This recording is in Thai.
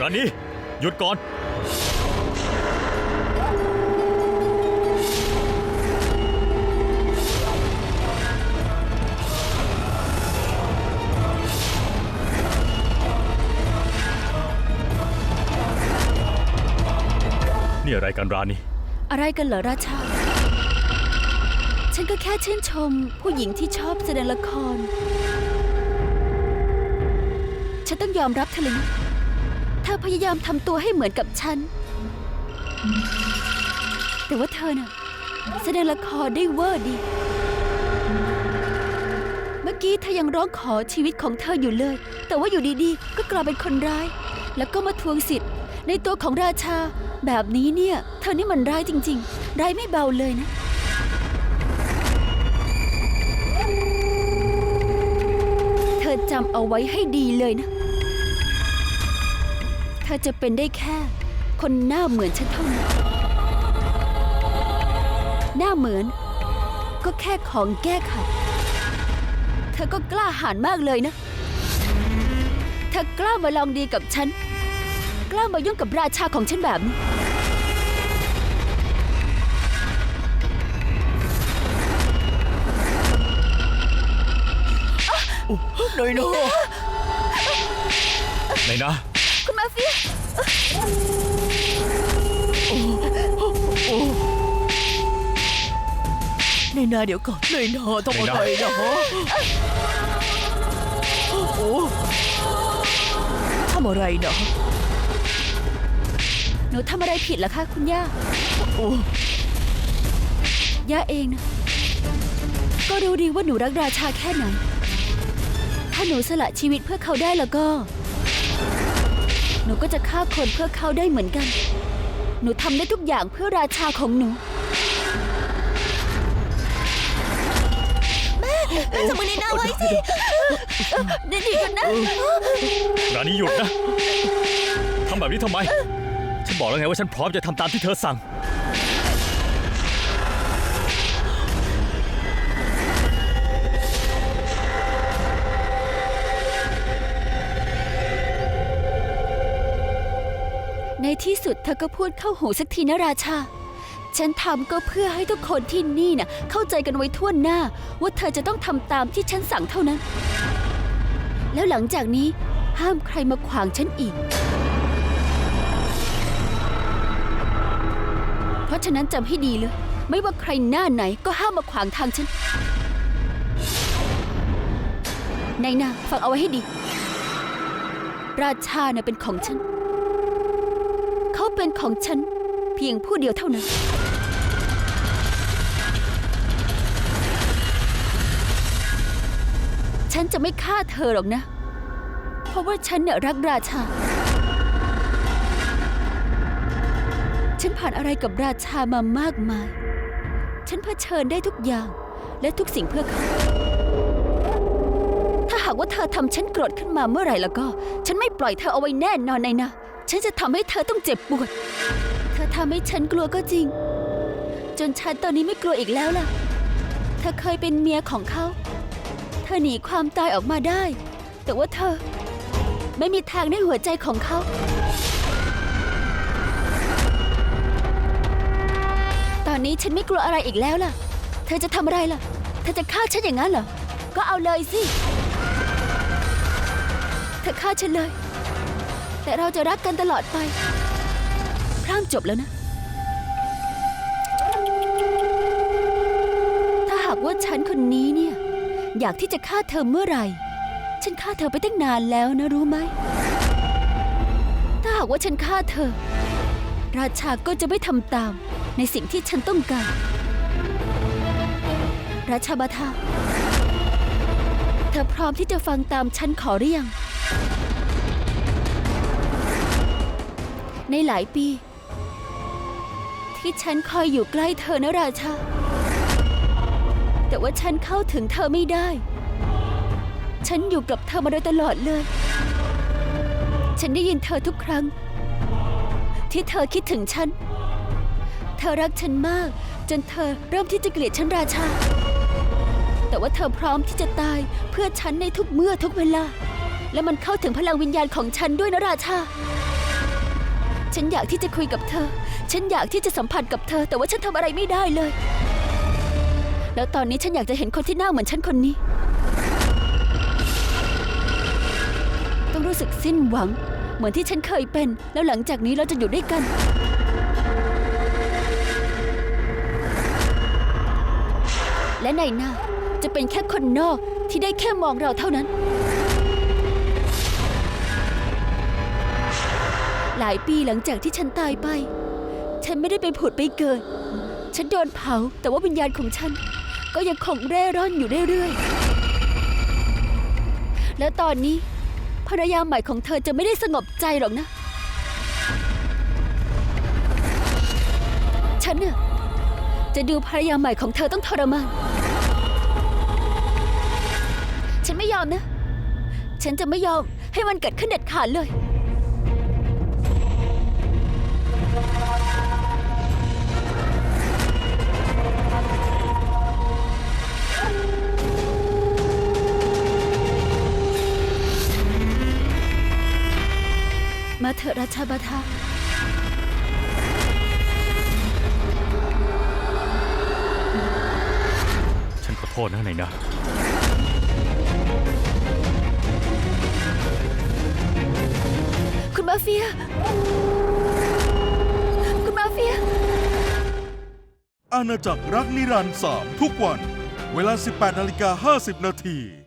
ราณีหยุดก่อน นี่อะไรกันราณีอะไรกันเหรอราชา ฉันก็แค่ชื่นชม ผู้หญิงที่ชอบแสดงละคร ฉันต้องยอมรับเธอเลยนะ เธอพยายามทำตัวให้เหมือนกับฉัน แต่ว่าเธอน่ะ แสดงละครได้เวอร์ดี เมื่อกี้เธอยังร้องขอชีวิตของเธออยู่เลย แต่ว่าอยู่ดีๆ ก็กลายเป็นคนร้าย แล้วก็มาทวงสิทธิ์ ในตัวของราชา แบบนี้เนี่ย เธอนี่มันร้ายจริง ๆ ร้ายไม่เบาเลยนะเธอจำเอาไว้ให้ดีเลยนะ เธอจะเป็นได้แค่ คนหน้าเหมือนฉันเท่านั้น หน้าเหมือน ก็แค่ของแก้ขัดเธอก็กล้าหาญมากเลยนะ เธอกล้ามาลองดีกับฉัน กล้ามายุ่งกับราชาของฉันแบบนี้หนอยนะไหนนะ คุณมาเฟียหน่อยนาเดี๋ยวก่อนหน่อยนาทำอะไรนะฮะโอ้โหทำอะไรนะหนูทำอะไรผิดเหรอคะคุณย่า โอ้ย่าเองนะ ก็รู้ดีว่าหนูรักราชาแค่ไหน ถ้าหนูสละชีวิตเพื่อเขาได้แล้วก็ หนูก็จะฆ่าคนเพื่อเขาได้เหมือนกัน หนูทำได้ทุกอย่างเพื่อราชาของหนู แม่จับมือในหน้าไว้สิเดี๋ยวก่อนนะ ราณีหยุดนะ ทำแบบนี้ทำไม ฉันบอกแล้วไงว่าฉันพร้อมจะทำตามที่เธอสั่ง ในที่สุดเธอก็พูดเข้าหูสักทีนะราชา ฉันทำก็เพื่อให้ทุกคนที่นี่น่ะเข้าใจกันไว้ทั่วหน้า ว่าเธอจะต้องทำตามที่ฉันสั่งเท่านั้น แล้วหลังจากนี้ห้ามใครมาขวางฉันอีก เพราะฉะนั้นจำให้ดีเลย ไม่ว่าใครหน้าไหนก็ห้ามมาขวางทางฉันนายนาฟังเอาไว้ให้ดี ราชาเน่ะเป็นของฉัน เป็นของฉัน เพียงผู้เดียวเท่านั้นฉันจะไม่ฆ่าเธอหรอกนะ เพราะว่าฉันเนี่ยรักราชา ฉันผ่านอะไรกับราชามามากมาย ฉันเผชิญได้ทุกอย่างและทุกสิ่งเพื่อเขา ถ้าหากว่าเธอทำฉันโกรธขึ้นมาเมื่อไหร่แล้วก็ ฉันไม่ปล่อยเธอเอาไว้แน่นอนในนะ ฉันจะทำให้เธอต้องเจ็บปวด เธอทำให้ฉันกลัวก็จริง จนฉันตอนนี้ไม่กลัวอีกแล้วล่ะ เธอเคยเป็นเมียของเขา เธอหนีความตายออกมาได้ แต่ว่าเธอ ไม่มีทางได้หัวใจของเขา ตอนนี้ฉันไม่กลัวอะไรอีกแล้วล่ะ เธอจะทำอะไรล่ะ เธอจะฆ่าฉันอย่างนั้นเหรอ ก็เอาเลยสิ เธอฆ่าฉันเลย แต่เราจะรักกันตลอดไป พร่ำจบแล้วนะ ถ้าหากว่าฉันคนนี้เนี่ย อยากที่จะฆ่าเธอเมื่อไหร่ ฉันฆ่าเธอไปตั้งนานแล้วนะรู้ไหม ถ้าหากว่าฉันฆ่าเธอ ราชาก็จะไม่ทำตามในสิ่งที่ฉันต้องการ ราชาบาทาเธอพร้อมที่จะฟังตามฉันขอหรือยัง ในหลายปี ที่ฉันคอยอยู่ใกล้เธอนะราชา แต่ว่าฉันเข้าถึงเธอไม่ได้ ฉันอยู่กับเธอมาโดยตลอดเลย ฉันได้ยินเธอทุกครั้ง ที่เธอคิดถึงฉัน เธอรักฉันมาก จนเธอเริ่มที่จะเกลียดฉันราชา แต่ว่าเธอพร้อมที่จะตายเพื่อฉันในทุกเมื่อทุกเวลา และมันเข้าถึงพลังวิญญาณของฉันด้วยนะราชา ฉันอยากที่จะคุยกับเธอ ฉันอยากที่จะสัมผัสกับเธอ แต่ว่าฉันทำอะไรไม่ได้เลย แล้วตอนนี้ฉันอยากจะเห็นคนที่หน้าเหมือนฉันคนนี้ ต้องรู้สึกสิ้นหวัง เหมือนที่ฉันเคยเป็น แล้วหลังจากนี้เราจะอยู่ด้วยกัน และในหน้าจะเป็นแค่คนนอกที่ได้แค่มองเราเท่านั้น หลายปีหลังจากที่ฉันตายไป ฉันไม่ได้ไปผุดไปเกิด ฉันโดนเผา แต่ว่าวิญญาณของฉัน ก็ยังคงเร่ร่อนอยู่เรื่อยๆ แล้วตอนนี้ภรรยาใหม่ของเธอจะไม่ได้สงบใจหรอกนะ ฉันน่ะจะดูภรรยาใหม่ของเธอต้องทรมาน ฉันไม่ยอมนะ ฉันจะไม่ยอมให้มันเกิดขึ้นเด็ดขาดเลย มาเถอะราชาบาทาฉันขอโทษนะนายนาคุณมาเฟีย คุณมาเฟีย อาณาจักรรักนิรันดร์3ทุกวัน เวลา 18นาฬิกา50นาที